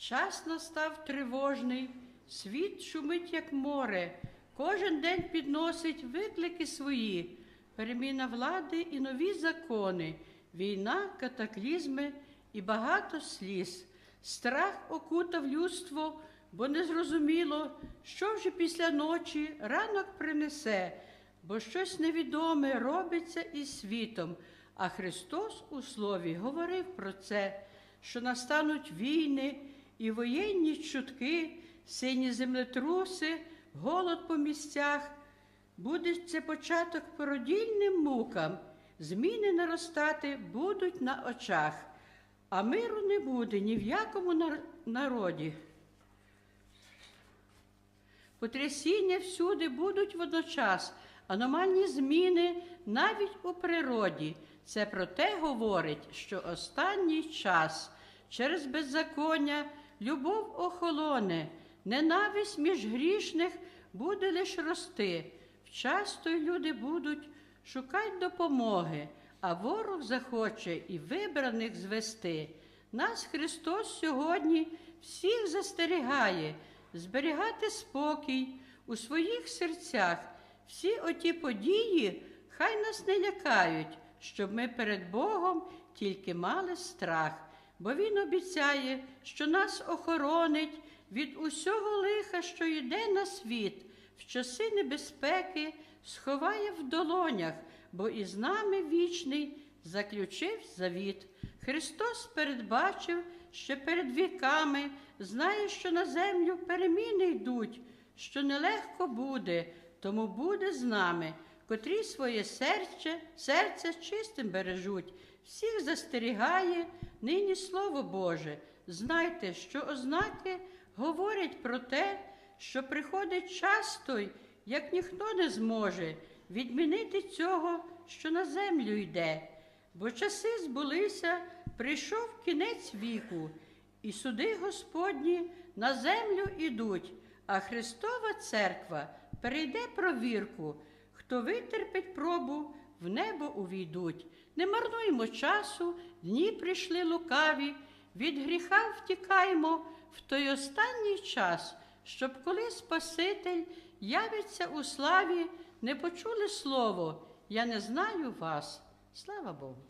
Час настав тривожний, світ шумить, як море, кожен день підносить виклики свої, переміна влади і нові закони, війна, катаклізми і багато сліз. Страх окутав людство, бо незрозуміло, що вже після ночі ранок принесе, бо щось невідоме робиться із світом. А Христос у слові говорив про це, що настануть війни і воєнні чутки, сині землетруси, голод по місцях. Буде це початок породільним мукам, зміни наростати будуть на очах, а миру не буде ні в якому нар- народі. Потрясіння всюди будуть водночас, аномальні зміни навіть у природі. Це про те говорить, що останній час через беззаконня любов охолоне, ненависть між грішних буде лиш рости. Вчасто й люди будуть шукати допомоги, а ворог захоче і вибраних звести. Нас Христос сьогодні всіх застерігає зберігати спокій у своїх серцях. Всі оті події хай нас не лякають, щоб ми перед Богом тільки мали страх, бо Він обіцяє, що нас охоронить від усього лиха, що йде на світ, в часи небезпеки сховає в долонях, бо із нами вічний заключив завіт. Христос передбачив ще перед віками, знає, що на землю переміни йдуть, що нелегко буде, тому буде з нами, котрі своє серце, серце чистим бережуть, всіх застерігає нині Слово Боже. Знайте, що ознаки говорять про те, що приходить час той, як ніхто не зможе відмінити цього, що на землю йде. Бо часи збулися, прийшов кінець віку, і суди Господні на землю ідуть, а Христова церква перейде провірку. Хто витерпить пробу, в небо увійдуть. Не марнуймо часу, дні прийшли лукаві, від гріха втікаймо в той останній час, щоб коли Спаситель явиться у славі, не почули слово, я не знаю вас. Слава Богу.